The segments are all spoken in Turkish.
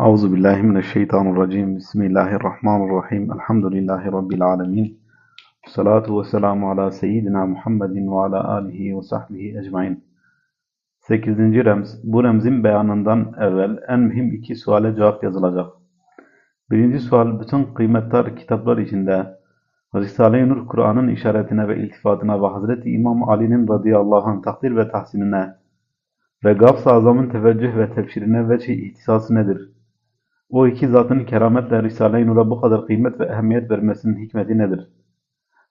Euzu billahi mineşşeytanirracim. Bismillahirrahmanirrahim. Elhamdülillahi rabbil alamin. Salatu ve selamu ala seyyidina Muhammedin ve ala alihi ve sahbihi ecmaîn. 8. remz. Bu remzin beyanından evvel en mühim iki suale cevap yazılacak. Birinci sual bütün kıymetli kitaplar içinde Risale-i Nur Kur'an'ın işaretine ve iltifatına ve Hazreti İmam Ali'nin radıyallahu anh takdir ve tahsinine ve Gavs-ı Azam'ın teveccüh ve tebşirine ve ihtisası nedir? O iki zatın kerametle Risale-i Nur'a bu kadar kıymet ve ehemmiyet vermesinin hikmeti nedir?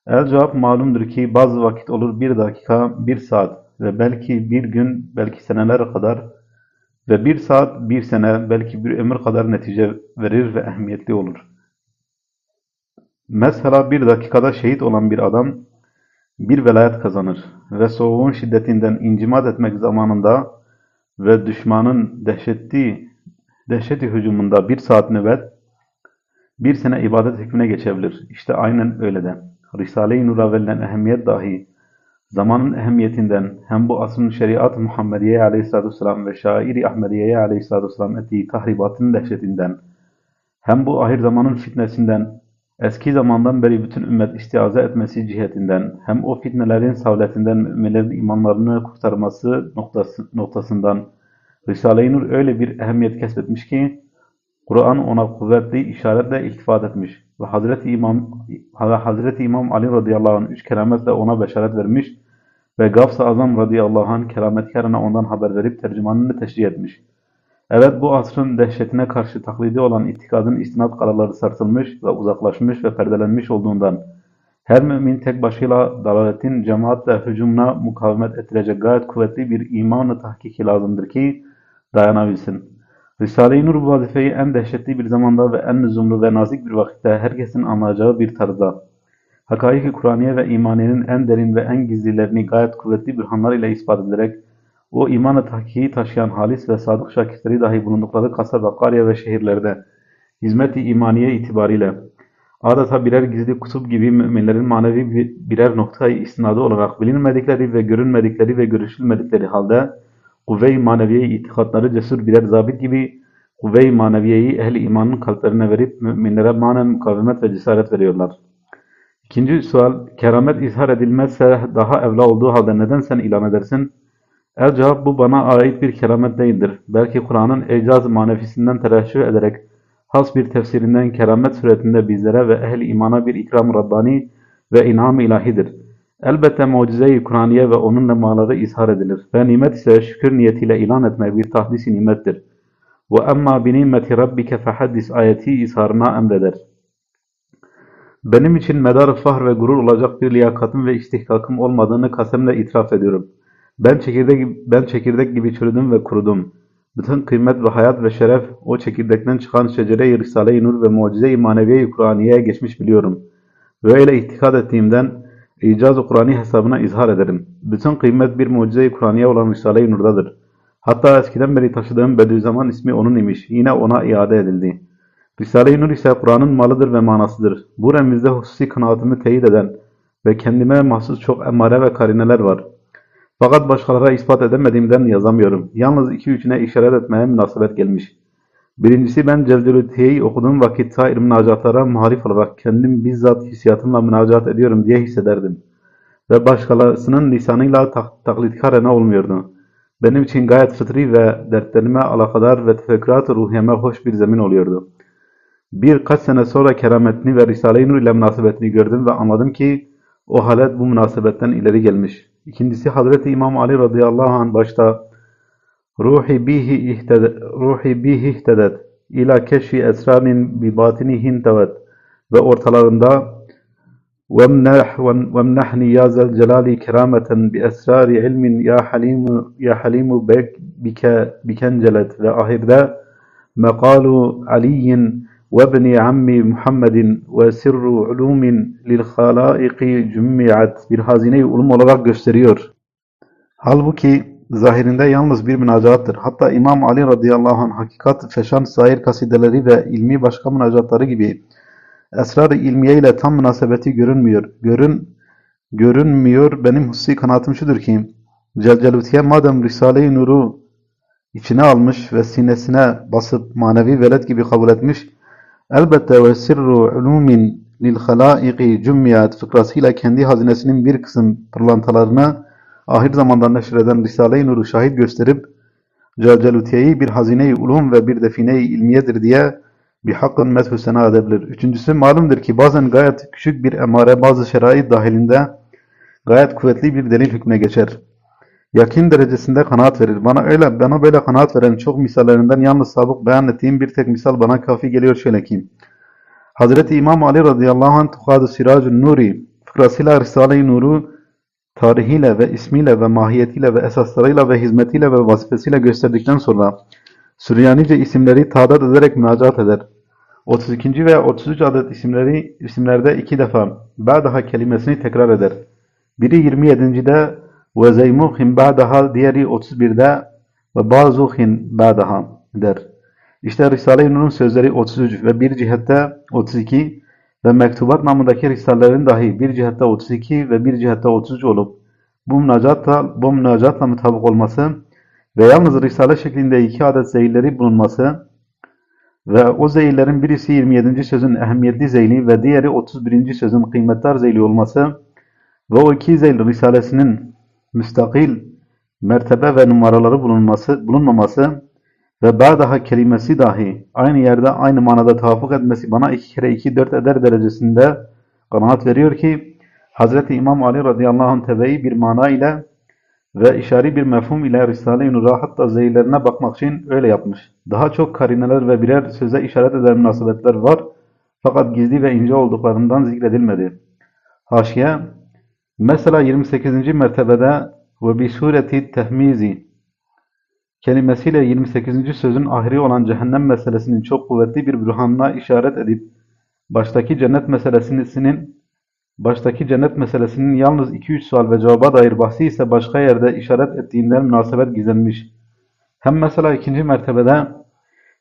El cevap malumdur ki bazı vakit olur bir dakika, bir saat ve belki bir gün, belki seneler kadar ve bir saat, bir sene, belki bir ömür kadar netice verir ve ehemmiyetli olur. Mesela bir dakikada şehit olan bir adam bir velayet kazanır ve soğuğun şiddetinden incimat etmek zamanında ve düşmanın dehşetli dehşeti hücumunda bir saat nöbet, bir sene ibadet hükmüne geçebilir. İşte aynen öyle de. Risale-i Nur'a verilen ehemmiyet dahi zamanın ehemmiyetinden hem bu asrın şeriat-ı Muhammediye aleyhissalatü vesselam ve şairi Ahmediye'ye aleyhissalatü vesselam ettiği tahribatın dehşetinden hem bu ahir zamanın fitnesinden eski zamandan beri bütün ümmet istiaze etmesi cihetinden hem o fitnelerin savletinden müminlerin imanlarını kurtarması noktası, noktasından Risale-i Nur öyle bir ehemmiyet kesbetmiş ki Kur'an ona kuvvetli işaretle iltifat etmiş ve Hazreti İmam ve Hazreti İmam Ali radıyallahu anh üç kerametle ona beşaret vermiş ve Gavs-ı Azam radıyallahu anh kerametkarına ondan haber verip tercümanını teşrih etmiş. Evet bu asrın dehşetine karşı taklidi olan itikadın istinat karaları sarsılmış ve uzaklaşmış ve perdelenmiş olduğundan her mümin tek başıyla dalaletin cemaatle hücumuna mukavemet ettirecek gayet kuvvetli bir imanı tahkiki lazımdır ki dayanabilsin. Risale-i Nur bu vazifeyi en dehşetli bir zamanda ve en lüzumlu ve nazik bir vakitte herkesin anlayacağı bir tarzda, hakaiki Kur'aniye ve imaniyenin en derin ve en gizlilerini gayet kuvvetli bürhanlar ile ispat edilerek, o imanı tahkiyi taşıyan halis ve sadık şakirtleri dahi bulundukları kasaba, karya ve şehirlerde, hizmet-i imaniye itibariyle, adeta birer gizli kutup gibi müminlerin manevi birer noktayı istinadı olarak bilinmedikleri ve görünmedikleri ve görüşülmedikleri halde, kuvve-i maneviye itikatları cesur birer zabit gibi kuvve-i maneviyeyi ehli imanın kalplerine verip müminlere manen mukavemet ve cesaret veriyorlar. İkinci sual, keramet izhar edilmezse daha evla olduğu halde neden sen ilan edersin? El cevap bu bana ait bir keramet değildir. Belki Kur'an'ın ecaz manefisinden tereşüh ederek has bir tefsirinden keramet suretinde bizlere ve ehli imana bir ikram Rabbani ve inam ilahidir. Elbette mucize-i Kur'aniye ve onun nemaları izhar edilir. Ve nimet ise şükür niyetiyle ilan etmek bir tahdis-i nimettir. Ve emma bi nimeti rabbike ayeti izharına emreder. Benim için medar fahr ve gurur olacak bir liyakatım ve istihkakım olmadığını kasemle itiraf ediyorum. Ben çekirdek, ben çekirdek gibi çürüdüm ve kurudum. Bütün kıymet ve hayat ve şeref o çekirdekten çıkan şecere-i Risale-i Nur ve mucize-i maneviye-i Kur'aniye'ye geçmiş biliyorum. Ve öyle itikad ettiğimden İcaz-ı Kur'an'i hesabına izhar ederim. Bütün kıymet bir mucize-i Kur'aniye olan Risale-i Nur'dadır. Hatta eskiden beri taşıdığım Bediüzzaman ismi onun imiş. Yine ona iade edildi. Risale-i Nur ise Kur'an'ın malıdır ve manasıdır. Bu remizde hususi kanaatimi teyit eden ve kendime mahsus çok emare ve karineler var. Fakat başkalara ispat edemediğimden yazamıyorum. Yalnız iki üçüne işaret etmeye münasebet gelmiş. Birincisi ben Celcelütiye'yi okuduğum vakit sair münacatlara muhalif olarak kendim bizzat hissiyatımla münacat ediyorum diye hissederdim. Ve başkalarının lisanıyla tak taklitkar olmuyordu. Benim için gayet fıtri ve dertlerime alakadar ve tefekkürat-ı ruhiyeme hoş bir zemin oluyordu. Birkaç sene sonra kerametini ve Risale-i Nur ile münasebetini gördüm ve anladım ki o halet bu münasebetten ileri gelmiş. İkincisi Hazreti İmam Ali radıyallahu anh başta ruhi bihi ihted ruhi bihi ihtedet ila keşfi esrarin bi batinihin tevet ve ortalarında وَمْنَحْ وَمْنَحْنِ يَا ذَا الْجَلَالِ كَرَامَةً بِأَسْرَارِ عِلْمٍ يَا حَلِيمُ يَا حَلِيمُ بِكَ بِكَنْجَلَتْ ve ahirde مَقَالُ عَلِيٍّ وَابْنِ عَمِّ مُحَمَّدٍ وَسِرُّ عُلُومٍ لِلْخَلَائِقِ جُمِّعَتْ bir hazine-i ulum olarak gösteriyor. Halbuki zahirinde yalnız bir münacattır. Hatta İmam Ali radıyallahu anh hakikat feşan sair kasideleri ve ilmi başka münacatları gibi esrar-ı ilmiye ile tam münasebeti görünmüyor. Görün, görünmüyor. Benim hususi kanaatim şudur ki Celcelutiye madem Risale-i Nur'u içine almış ve sinesine basıp manevi velet gibi kabul etmiş, elbette ve sirru ulumin lil halaiki cümmiyat fıkrasıyla kendi hazinesinin bir kısım pırlantalarını ahir zamanda neşreden Risale-i Nur'u şahit gösterip, Cacelutiye'yi bir hazine-i ulum ve bir define-i ilmiyedir diye bir hakkın methü sena edebilir. Üçüncüsü malumdur ki bazen gayet küçük bir emare bazı şerait dahilinde gayet kuvvetli bir delil hükmüne geçer. Yakin derecesinde kanaat verir. Bana öyle, bana böyle kanaat veren çok misallerinden yalnız sabık beyan ettiğim bir tek misal bana kafi geliyor şöyle ki. Hazreti İmam Ali radıyallahu anh Tukad-ı Siracun Nuri fıkrasıyla Risale-i Nur'u tarihiyle ve ismiyle ve mahiyetiyle ve esaslarıyla ve hizmetiyle ve vazifesiyle gösterdikten sonra Süryanice isimleri tadat ederek müracaat eder. 32. ve 33 adet isimleri isimlerde iki defa ba'daha kelimesini tekrar eder. Biri 27.de ve zeymuhin ba'daha diğeri 31'de ve bazuhin ba'daha der. İşte Risale-i Nur'un sözleri 33 ve bir cihette 32 ve mektubat namındaki risalelerin dahi bir cihette 32 ve bir cihette 33 olup bu münacatla, bu münacatla mutabık olması ve yalnız risale şeklinde iki adet zeyilleri bulunması ve o zeyillerin birisi 27. sözün ehemmiyetli zeyli ve diğeri 31. sözün kıymetdar zeyli olması ve o iki zeyl risalesinin müstakil mertebe ve numaraları bulunması, bulunmaması ve ba'daha kelimesi dahi aynı yerde aynı manada tavafuk etmesi bana iki kere iki dört eder derecesinde kanaat veriyor ki Hazreti İmam Ali radıyallahu anh tebeyi bir mana ile ve işari bir mefhum ile Risale-i Nur'a hatta zeyillerine bakmak için öyle yapmış. Daha çok karineler ve birer söze işaret eden münasebetler var fakat gizli ve ince olduklarından zikredilmedi. Haşiye Mesela 28. mertebede ve bi sureti tehmizi kelimesiyle 28. sözün ahiri olan cehennem meselesinin çok kuvvetli bir bürhanına işaret edip baştaki cennet meselesinin baştaki cennet meselesinin yalnız 2-3 sual ve cevaba dair bahsi ise başka yerde işaret ettiğinden münasebet gizlenmiş. Hem mesela ikinci mertebede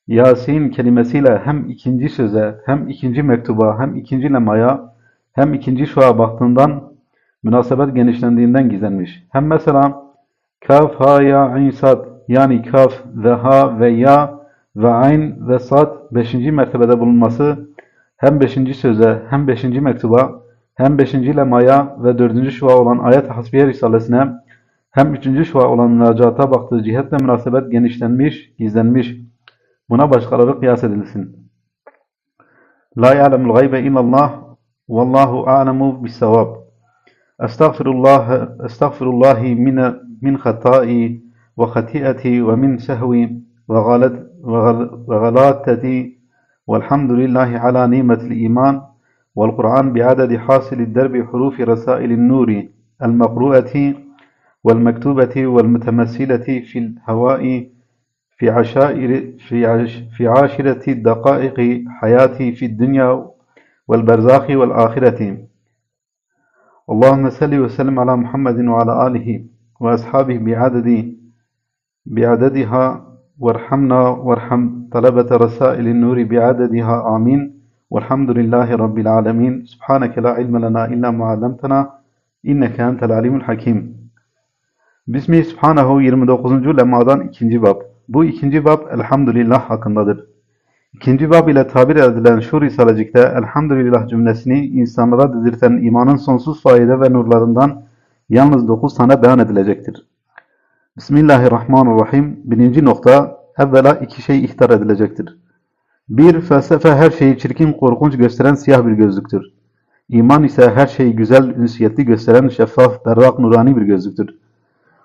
Yasin kelimesiyle hem ikinci söze, hem ikinci mektuba, hem ikinci lemaya, hem ikinci şua baktığından münasebet genişlendiğinden gizlenmiş. Hem mesela kaf, ha, ya, ayn, sad yani kaf ve ha ve ya ve ayn ve sad beşinci mertebede bulunması hem beşinci söze hem beşinci mektuba hem beşinci lemaya ve dördüncü şua olan ayet hasbiye risalesine hem üçüncü şua olan müracaata baktığı cihetle münasebet genişlenmiş, gizlenmiş. Buna başkaları kıyas edilsin. La ya'lemul gaybe illallah vallahu a'lemu bis-savab. Estağfirullah estağfirullahi min min hatai sehvi ve galat ve galatati velhamdülillahi ala nimetil iman والقرآن بعدد حاصل الدرب حروف رسائل النور المقروءة والمكتوبة والمتمثلة في الهواء في عشائر في, عش في عاشرة دقائق حياتي في الدنيا والبرزاخ والآخرة. اللهم صل وسلم على محمد وعلى آله وأصحابه بعدد بعددها وارحمنا وارحم طلبة رسائل النور بعددها آمين والحمد لله رب العالمين سبحانك لا علم لنا إلا ما علمتنا إنك أنت العليم الحكيم Bismi Subhanehu 29. lemadan ikinci bab. Bu ikinci bab elhamdülillah hakkındadır. İkinci bab ile tabir edilen şu risalecikte elhamdülillah cümlesini insanlara dedirten imanın sonsuz fayda ve nurlarından yalnız dokuz tane beyan edilecektir. Bismillahirrahmanirrahim. Birinci nokta evvela iki şey ihtar edilecektir. Bir, felsefe her şeyi çirkin, korkunç gösteren siyah bir gözlüktür. İman ise her şeyi güzel, ünsiyetli gösteren şeffaf, berrak, nurani bir gözlüktür.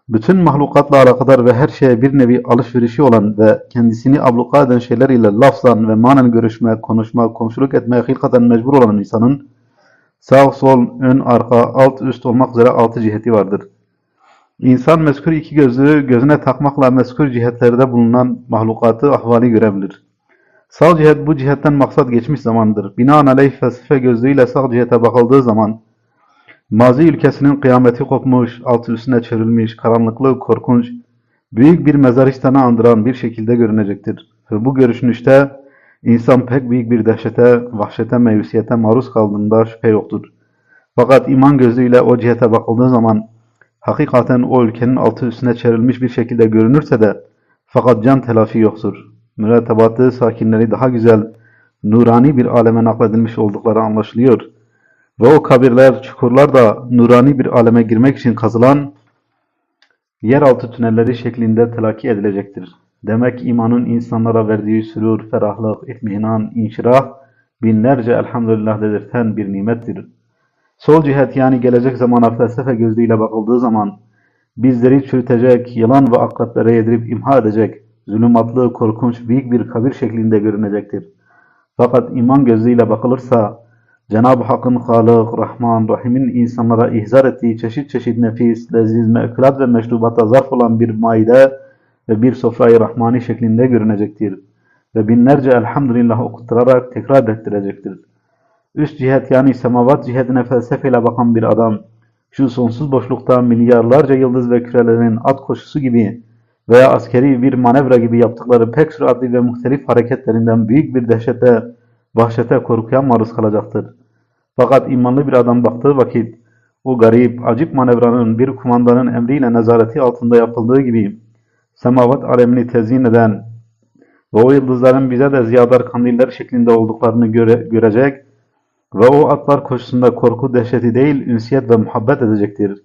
Bütün mahlukatla alakadar ve her şeye bir nevi alışverişi olan ve kendisini abluka eden şeyler ile lafzan ve manen görüşme, konuşma, komşuluk etmeye hilkaten mecbur olan insanın sağ, sol, ön, arka, alt, üst olmak üzere altı ciheti vardır. İnsan mezkur iki gözlüğü gözüne takmakla mezkur cihetlerde bulunan mahlukatı ahvali görebilir. Sağ cihet bu cihetten maksat geçmiş zamandır. Binaenaleyh felsefe gözlüğüyle sağ cihete bakıldığı zaman mazi ülkesinin kıyameti kopmuş, altı üstüne çevrilmiş, karanlıklı, korkunç, büyük bir mezaristanı andıran bir şekilde görünecektir. Ve bu görüşünüşte insan pek büyük bir dehşete, vahşete, meyusiyete maruz kaldığında şüphe yoktur. Fakat iman gözüyle o cihete bakıldığı zaman hakikaten o ülkenin altı üstüne çevrilmiş bir şekilde görünürse de Fakat can telafi yoktur. Mürettebatı sakinleri daha güzel, nurani bir aleme nakledilmiş oldukları anlaşılıyor. Ve o kabirler, çukurlar da nurani bir aleme girmek için kazılan yeraltı tünelleri şeklinde telakki edilecektir. Demek imanın insanlara verdiği sürur, ferahlık, itminan, inşirah, binlerce elhamdülillah dedirten bir nimettir. Sol cihet yani gelecek zamana felsefe gözlüğüyle bakıldığı zaman bizleri çürütecek, yılan ve akreplere yedirip imha edecek, zulümatlı, korkunç, büyük bir kabir şeklinde görünecektir. Fakat iman gözlüğüyle bakılırsa Cenab-ı Hakk'ın Halık, Rahman, Rahim'in insanlara ihzar ettiği çeşit çeşit nefis, leziz, me'kulat ve meşrubata zarf olan bir maide ve bir sofrayı rahmani şeklinde görünecektir. Ve binlerce elhamdülillah okutturarak tekrar ettirecektir. Üst cihet yani semavat cihetine felsefeyle bakan bir adam, şu sonsuz boşlukta milyarlarca yıldız ve kürelerin at koşusu gibi veya askeri bir manevra gibi yaptıkları pek süratli ve muhtelif hareketlerinden büyük bir dehşete, vahşete, korkuya maruz kalacaktır. Fakat imanlı bir adam baktığı vakit, o garip, acip manevranın bir kumandanın emriyle nezareti altında yapıldığı gibi, semavat alemini tezyin eden ve o yıldızların bize de ziyadar kandiller şeklinde olduklarını göre, görecek ve o atlar koşusunda korku dehşeti değil, ünsiyet ve muhabbet edecektir.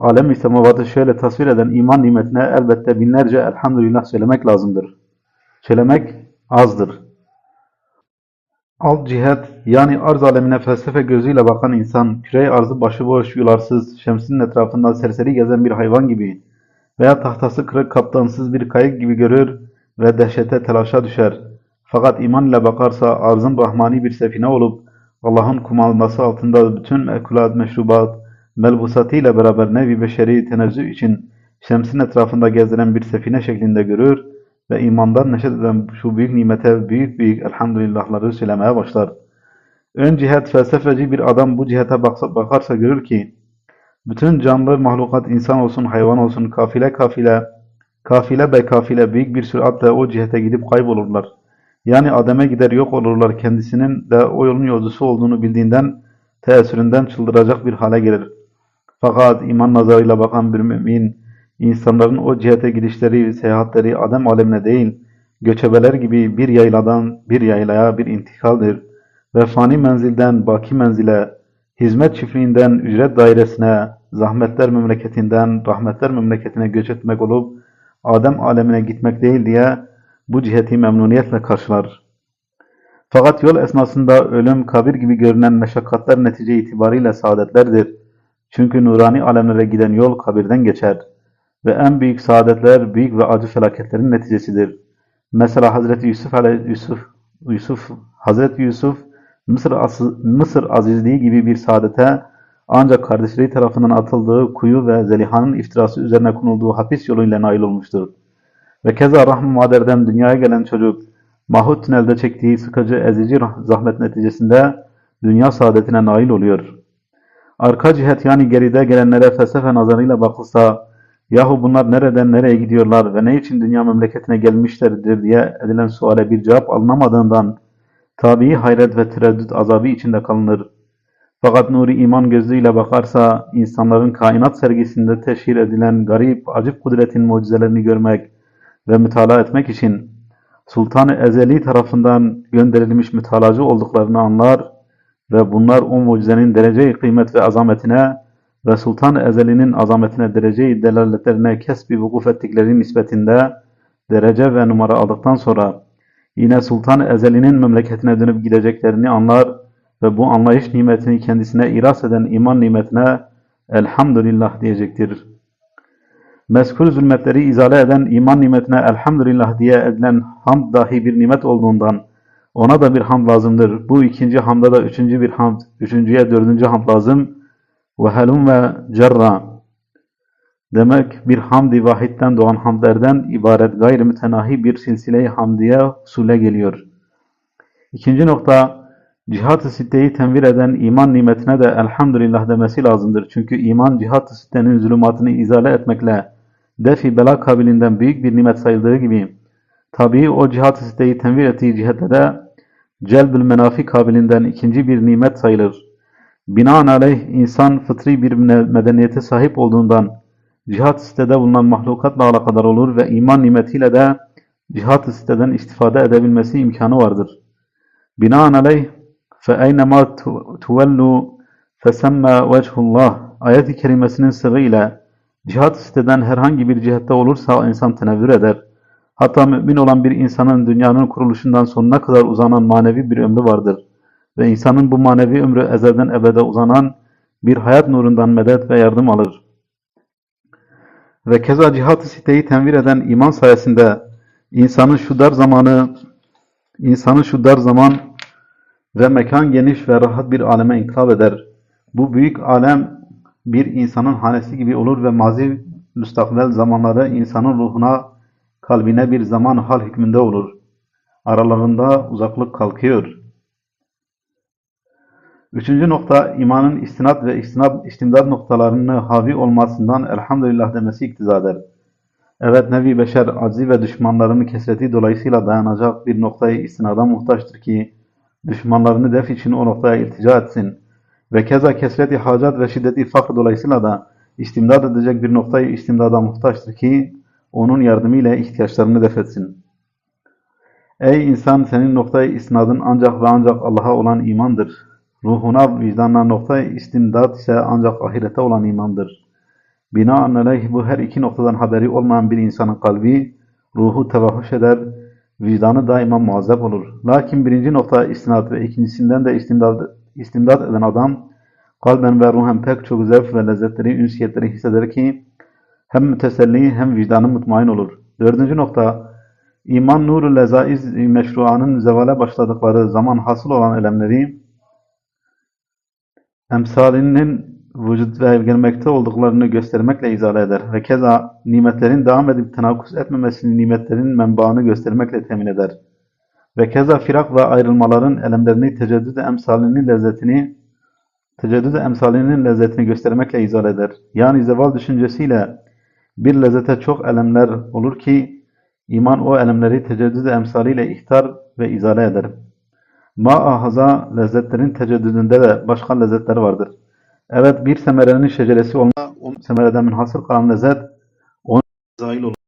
Alem-i semavatı şöyle tasvir eden iman nimetine elbette binlerce elhamdülillah söylemek lazımdır. Söylemek azdır. Alt cihet yani arz alemine felsefe gözüyle bakan insan, küre arzı başıboş, yularsız, şemsinin etrafında serseri gezen bir hayvan gibi veya tahtası kırık kaptansız bir kayık gibi görür ve dehşete telaşa düşer. Fakat iman ile bakarsa arzın rahmani bir sefine olup Allah'ın kumandası altında bütün mekulat, meşrubat, melbusatıyla beraber nevi beşeri tenezzü için şemsin etrafında gezdiren bir sefine şeklinde görür ve imandan neşet eden şu büyük nimete büyük büyük elhamdülillahları söylemeye başlar. Ön cihet felsefeci bir adam bu cihete baksa, bakarsa görür ki bütün canlı mahlukat insan olsun hayvan olsun kafile kafile kafile be kafile büyük bir süratle o cihete gidip kaybolurlar. Yani Adem'e gider yok olurlar kendisinin de o yolun yolcusu olduğunu bildiğinden teessüründen çıldıracak bir hale gelir. Fakat iman nazarıyla bakan bir mümin insanların o cihete gidişleri, seyahatleri Adem alemine değil, göçebeler gibi bir yayladan bir yaylaya bir intikaldir. Ve fani menzilden baki menzile, hizmet çiftliğinden ücret dairesine, zahmetler memleketinden rahmetler memleketine göç etmek olup Adem alemine gitmek değil diye bu ciheti memnuniyetle karşılar. Fakat yol esnasında ölüm, kabir gibi görünen meşakkatler netice itibariyle saadetlerdir. Çünkü nurani alemlere giden yol kabirden geçer. Ve en büyük saadetler büyük ve acı felaketlerin neticesidir. Mesela Hazreti Yusuf Yusuf Yusuf Hazreti Yusuf Mısır Mısır azizliği gibi bir saadete ancak kardeşleri tarafından atıldığı kuyu ve Zeliha'nın iftirası üzerine konulduğu hapis yoluyla nail olmuştur. Ve keza Rahmi Mader'den dünyaya gelen çocuk Mahut tünelde çektiği sıkıcı ezici zahmet neticesinde dünya saadetine nail oluyor. Arka cihet yani geride gelenlere felsefe nazarıyla bakılsa yahu bunlar nereden nereye gidiyorlar ve ne için dünya memleketine gelmişlerdir diye edilen suale bir cevap alınamadığından tabii hayret ve tereddüt azabı içinde kalınır. Fakat nuri iman gözüyle bakarsa insanların kainat sergisinde teşhir edilen garip, acip kudretin mucizelerini görmek ve mütalaa etmek için Sultan-ı Ezeli tarafından gönderilmiş mütalacı olduklarını anlar ve bunlar o mucizenin derece-i kıymet ve azametine ve Sultan-ı Ezeli'nin azametine derece-i delaletlerine kesbi vukuf ettikleri nispetinde derece ve numara aldıktan sonra yine Sultan-ı Ezeli'nin memleketine dönüp gideceklerini anlar ve bu anlayış nimetini kendisine iras eden iman nimetine elhamdülillah diyecektir. Mezkur zulmetleri izale eden iman nimetine elhamdülillah diye edilen hamd dahi bir nimet olduğundan ona da bir hamd lazımdır. Bu ikinci hamda da üçüncü bir hamd, üçüncüye dördüncü hamd lazım. Ve helum ve cerra. Demek bir hamdi vahitten doğan hamdlerden ibaret gayri mütenahi bir silsile-i hamdiye usule geliyor. İkinci nokta, cihat-ı sitteyi tenvir eden iman nimetine de elhamdülillah demesi lazımdır. Çünkü iman cihat-ı sittenin zulümatını izale etmekle defi bela kabilinden büyük bir nimet sayıldığı gibi tabii o cihat-ı sitteyi tenvir ettiği cihette de celb-ül menafi kabilinden ikinci bir nimet sayılır. Binaenaleyh insan fıtri bir medeniyete sahip olduğundan cihat sitede bulunan mahlukatla alakadar olur ve iman nimetiyle de cihat siteden istifade edebilmesi imkanı vardır. Binaenaleyh فَاَيْنَمَا تُوَلُّوا فَسَمَّا وَجْهُ اللّٰهِ Ayet-i kerimesinin sırrıyla cihat siteden herhangi bir cihette olursa insan tenevvür eder. Hatta mümin olan bir insanın dünyanın kuruluşundan sonuna kadar uzanan manevi bir ömrü vardır. Ve insanın bu manevi ömrü ezelden ebede uzanan bir hayat nurundan medet ve yardım alır. Ve keza cihat-ı siteyi tenvir eden iman sayesinde insanın şu dar zamanı, insanın şu dar zaman ve mekan geniş ve rahat bir aleme inkılap eder. Bu büyük alem bir insanın hanesi gibi olur ve mazi müstakbel zamanları insanın ruhuna, kalbine bir zaman hal hükmünde olur. Aralarında uzaklık kalkıyor. Üçüncü nokta, imanın istinat ve istinad, istimdad noktalarını havi olmasından elhamdülillah demesi iktizadır. Evet, nevi beşer aczi ve düşmanlarının kesreti dolayısıyla dayanacak bir noktayı istinada muhtaçtır ki, düşmanlarını def için o noktaya iltica etsin. Ve keza kesreti hacat ve şiddeti fakr dolayısıyla da istimdad edecek bir noktayı istimdada muhtaçtır ki, onun yardımıyla ihtiyaçlarını def etsin. Ey insan senin noktayı isnadın ancak ve ancak Allah'a olan imandır. Ruhuna, vicdanına noktayı istimdad ise ancak ahirete olan imandır. Binaenaleyh bu her iki noktadan haberi olmayan bir insanın kalbi, ruhu tevahhuş eder, vicdanı daima muazzep olur. Lakin birinci nokta istinad ve ikincisinden de istimdad, istimdad eden adam, kalben ve ruhen pek çok zevk ve lezzetleri, ünsiyetleri hisseder ki, hem müteselli hem vicdanı mutmain olur. Dördüncü nokta, iman nuru lezaiz meşruanın zevale başladıkları zaman hasıl olan elemleri, emsalinin vücut ve gelmekte olduklarını göstermekle izale eder ve keza nimetlerin devam edip tenakkus etmemesini nimetlerin menbaını göstermekle temin eder. Ve keza firak ve ayrılmaların elemlerini teceddüd emsalinin lezzetini teceddüd emsalinin lezzetini göstermekle izale eder. Yani zeval düşüncesiyle bir lezzete çok elemler olur ki iman o elemleri teceddüd emsaliyle ihtar ve izale eder. Ma'ahaza lezzetlerin teceddüdünde de başka lezzetler vardır. Evet bir semerenin şeceresi olma, o semereden münhasır kalan lezzet onun zail olur.